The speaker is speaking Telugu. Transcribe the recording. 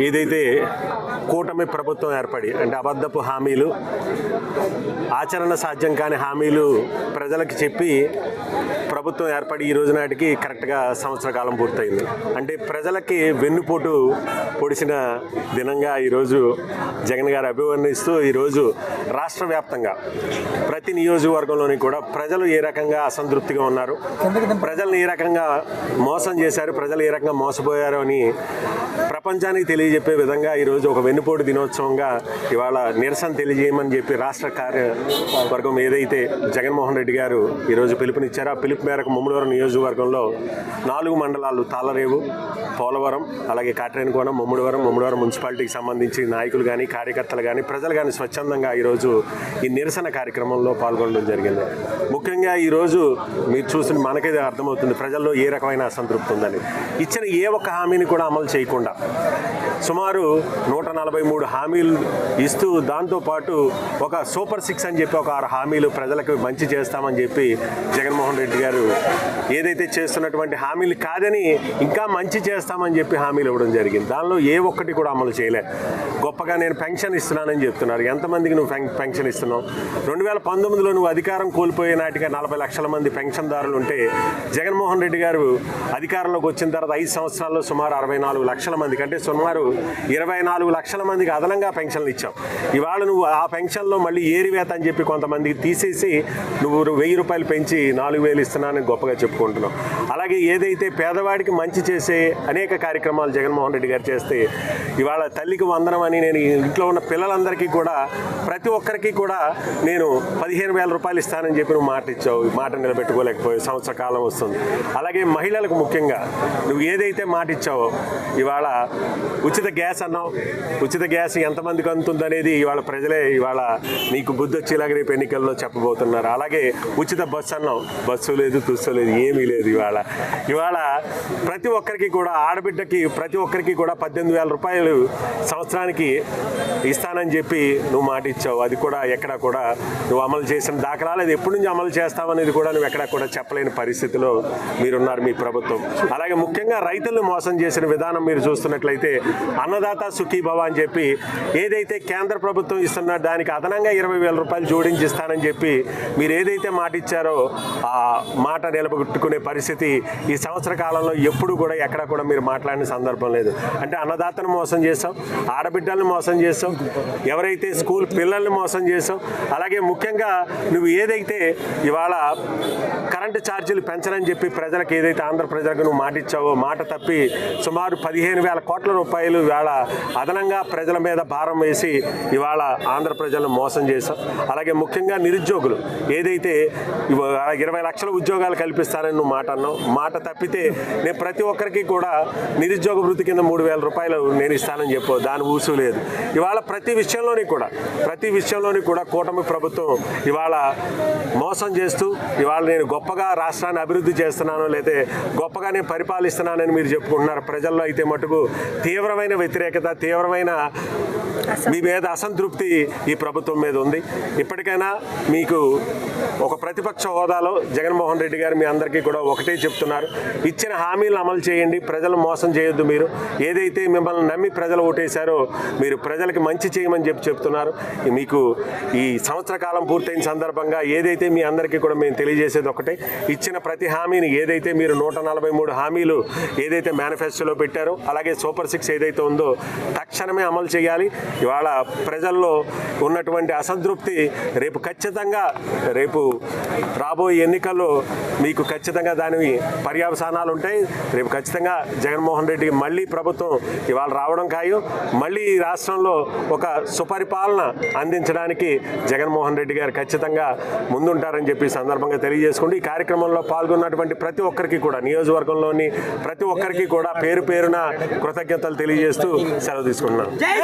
ఏదైతే కూటమి ప్రభుత్వం ఏర్పడి అంటే అబద్ధపు హామీలు ఆచరణ సాధ్యం కాని హామీలు ప్రజలకు చెప్పి ప్రభుత్వం ఏర్పడి ఈ రోజు నాటికి కరెక్ట్గా సంవత్సర కాలం పూర్తయింది. అంటే ప్రజలకి వెన్నుపోటు పొడిచిన దినంగా ఈరోజు జగన్ గారు అభివర్ణిస్తూ ఈరోజు రాష్ట్ర వ్యాప్తంగా ప్రతి నియోజకవర్గంలోని కూడా ప్రజలు ఏ రకంగా అసంతృప్తిగా ఉన్నారు ప్రజల్ని ఏ రకంగా మోసం చేశారు ప్రజలు ఏ రకంగా మోసపోయారు అని ప్రపంచానికి తెలియజెప్పే విధంగా ఈరోజు ఒక వెన్నుపోటు దినోత్సవంగా ఇవాళ నిరసన తెలియజేయమని చెప్పి రాష్ట్ర కార్యవర్గం ఏదైతే జగన్మోహన్ రెడ్డి గారు ఈరోజు పిలుపునిచ్చారో ఆ పిలుపు మేరకు ముమ్మడివరం నియోజకవర్గంలో నాలుగు మండలాలు తాళరేవు పోలవరం అలాగే కాట్రేనికోణం ముమ్మడివరం ముమ్మడివరం మున్సిపాలిటీకి సంబంధించి నాయకులు కానీ కార్యకర్తలు కానీ ప్రజలు కానీ స్వచ్ఛందంగా ఈరోజు ఈ నిరసన కార్యక్రమంలో పాల్గొనడం జరిగింది. ముఖ్యంగా ఈరోజు మీరు చూసిన మనకైతే అర్థమవుతుంది ప్రజల్లో ఏ రకమైన అసంతృప్తి ఉందని. ఇచ్చిన ఏ ఒక్క హామీని కూడా అమలు చేయకుండా సుమారు నూట నలభై మూడు హామీలు ఇస్తూ దాంతోపాటు ఒక సూపర్ సిక్స్ అని చెప్పి ఒక ఆరు హామీలు ప్రజలకు మంచి చేస్తామని చెప్పి జగన్మోహన్ రెడ్డి గారు ఏదైతే చేస్తున్నటువంటి హామీలు కాదని ఇంకా మంచి చేస్తామని చెప్పి హామీలు ఇవ్వడం జరిగింది. దానిలో ఏ ఒక్కటి కూడా అమలు చేయలే. గొప్పగా నేను పెన్షన్ ఇస్తున్నానని చెప్తున్నారు. ఎంతమందికి నువ్వు పెన్షన్ ఇస్తున్నావు? రెండు వేల పంతొమ్మిదిలో నువ్వు అధికారం కోల్పోయే నాటిగా నలభై లక్షల మంది పెన్షన్దారులు ఉంటే జగన్మోహన్ రెడ్డి గారు అధికారంలోకి వచ్చిన తర్వాత ఐదు సంవత్సరాల్లో సుమారు అరవై నాలుగు లక్షల మందికి అంటే సుమారు ఇరవై నాలుగు లక్షల మందికి అదనంగా పెన్షన్లు ఇచ్చావు ఇవాళ నువ్వు ఆ పెన్షన్లో మళ్ళీ ఏరివేత అని చెప్పి కొంతమందికి తీసేసి నువ్వు వెయ్యి రూపాయలు పెంచి నాలుగు వేలు ఇస్తున్నానని గొప్పగా చెప్పుకుంటున్నావు. అలాగే ఏదైతే పేదవాడికి మంచి చేసే అనేక కార్యక్రమాలు జగన్మోహన్ రెడ్డి గారు చేస్తే ఇవాళ తల్లికి వందనం అని నేను ఇంట్లో ఉన్న పిల్లలందరికీ కూడా ప్రతి ఒక్కరికి కూడా నేను పదిహేను వేల రూపాయలు ఇస్తానని చెప్పి నువ్వు మాట ఇచ్చావు. ఈ మాట నిలబెట్టుకోలేకపోయి సంవత్సర కాలం వస్తుంది. అలాగే మహిళలకు ముఖ్యంగా నువ్వు ఏదైతే మాట ఇచ్చావో ఇవాళ ఉచిత గ్యాస్ అన్నావు. ఉచిత గ్యాస్ ఎంతమందికి అందుతుంది అనేది ఇవాళ ప్రజలే ఇవాళ నీకు బుద్ధి వచ్చేలాగా రేపు ఎన్నికల్లో చెప్పబోతున్నారు. అలాగే ఉచిత బస్సు అన్నావు. బస్సు లేదు తుస్సు లేదు ఏమీ లేదు ఇవాళ. ఇవాళ ప్రతి ఒక్కరికి కూడా ఆడబిడ్డకి ప్రతి ఒక్కరికి కూడా పద్దెనిమిది వేల రూపాయలు సంవత్సరానికి ఇస్తానని చెప్పి నువ్వు మాట ఇచ్చావు. అది కూడా ఎక్కడా కూడా నువ్వు అమలు చేసిన దాఖలాలు అది ఎప్పటి నుంచి అమలు చేస్తావనేది కూడా నువ్వు ఎక్కడ కూడా చెప్పలేని పరిస్థితిలో మీరున్నారు మీ ప్రభుత్వం. అలాగే ముఖ్యంగా రైతులను మోసం చేసిన విధానం మీరు చూస్తున్నట్లయితే అన్నదాత సుఖీభవ అని చెప్పి ఏదైతే కేంద్ర ప్రభుత్వం ఇస్తున్న దానికి అదనంగా ఇరవై వేల రూపాయలు జోడించి ఇస్తానని చెప్పి మీరు ఏదైతే మాట ఇచ్చారో ఆ మాట నిలబెట్టుకునే పరిస్థితి ఈ సంవత్సర కాలంలో ఎప్పుడు కూడా ఎక్కడ కూడా మీరు మాట్లాడిన సందర్భం లేదు. అంటే అన్నదాతను మోసం చేసాం ఆడబిడ్డలను మోసం చేసాం ఎవరైతే స్కూల్ పిల్లల్ని మోసం చేసాం అలాగే ముఖ్యంగా నువ్వు ఏదైతే ఇవాళ కరెంటు ఛార్జీలు పెంచనని చెప్పి ప్రజలకు ఏదైతే ఆంధ్ర ప్రజలకు నువ్వు మాట ఇచ్చావో మాట తప్పి సుమారు పదిహేను వేల కోట్ల రూపాయలు ఇవాళ అదనంగా ప్రజల మీద భారం వేసి ఇవాళ ఆంధ్ర ప్రజలను మోసం చేశాం అలాగే ముఖ్యంగా నిరుద్యోగులు ఏదైతే ఇరవై లక్షల ఉద్యోగాలు కల్పిస్తారని నువ్వు మాట అన్నావు మాట తప్పితే నేను ప్రతి ఒక్కరికి కూడా నిరుద్యోగ వృత్తి కింద మూడు వేల రూపాయలు నేను ఇస్తానని చెప్పు దాని ఊసు లేదు. ఇవాళ ప్రతి విషయంలోని కూడా ప్రతి విషయంలోని కూడా కూటమి ప్రభుత్వం ఇవాళ మోసం చేస్తూ ఇవాళ నేను గొప్పగా రాష్ట్రాన్ని అభివృద్ధి చేస్తున్నాను లేదా గొప్పగా నేను పరిపాలిస్తున్నానని మీరు చెప్పుకుంటున్నారు ప్రజల్లో అయితే మటుకు తీవ్రమైన వ్యతిరేకత తీవ్రమైన మీ మీద అసంతృప్తి ఈ ప్రభుత్వం మీద ఉంది. ఇప్పటికైనా మీకు ఒక ప్రతిపక్ష హోదాలో జగన్మోహన్ రెడ్డి గారు మీ అందరికీ కూడా ఒకటే చెప్తున్నారు. ఇచ్చిన హామీలను అమలు చేయండి ప్రజలు మోసం చేయొద్దు మీరు. ఏదైతే మిమ్మల్ని నమ్మి ప్రజలు ఓటేశారో మీరు ప్రజలకి మంచి చేయమని చెప్పి చెప్తున్నారు. మీకు ఈ సంవత్సర కాలం పూర్తయిన సందర్భంగా ఏదైతే మీ అందరికీ కూడా మేము తెలియజేసేది ఒకటే. ఇచ్చిన ప్రతి హామీని ఏదైతే మీరు నూట నలభై మూడు హామీలు ఏదైతే మేనిఫెస్టోలో పెట్టారో అలాగే సూపర్ సిక్స్ ఏదైతే ఉందో తక్షణమే అమలు చేయాలి. ఇవాళ ప్రజల్లో ఉన్నటువంటి అసంతృప్తి రేపు ఖచ్చితంగా రేపు రాబోయే ఎన్నికల్లో మీకు ఖచ్చితంగా దాని పర్యవసానాలు ఉంటాయి. రేపు ఖచ్చితంగా జగన్మోహన్ రెడ్డి మళ్ళీ ప్రభుత్వం ఇవాళ రావడం ఖాయం. మళ్ళీ ఈ రాష్ట్రంలో ఒక సుపరిపాలన అందించడానికి జగన్మోహన్ రెడ్డి గారు ఖచ్చితంగా ముందుంటారని చెప్పి సందర్భంగా తెలియజేసుకుంటూ ఈ కార్యక్రమంలో పాల్గొన్నటువంటి ప్రతి ఒక్కరికి కూడా నియోజకవర్గంలోని ప్రతి ఒక్కరికి కూడా పేరు పేరున కృతజ్ఞతలు తెలియజేస్తూ సెలవు తీసుకుంటున్నాను.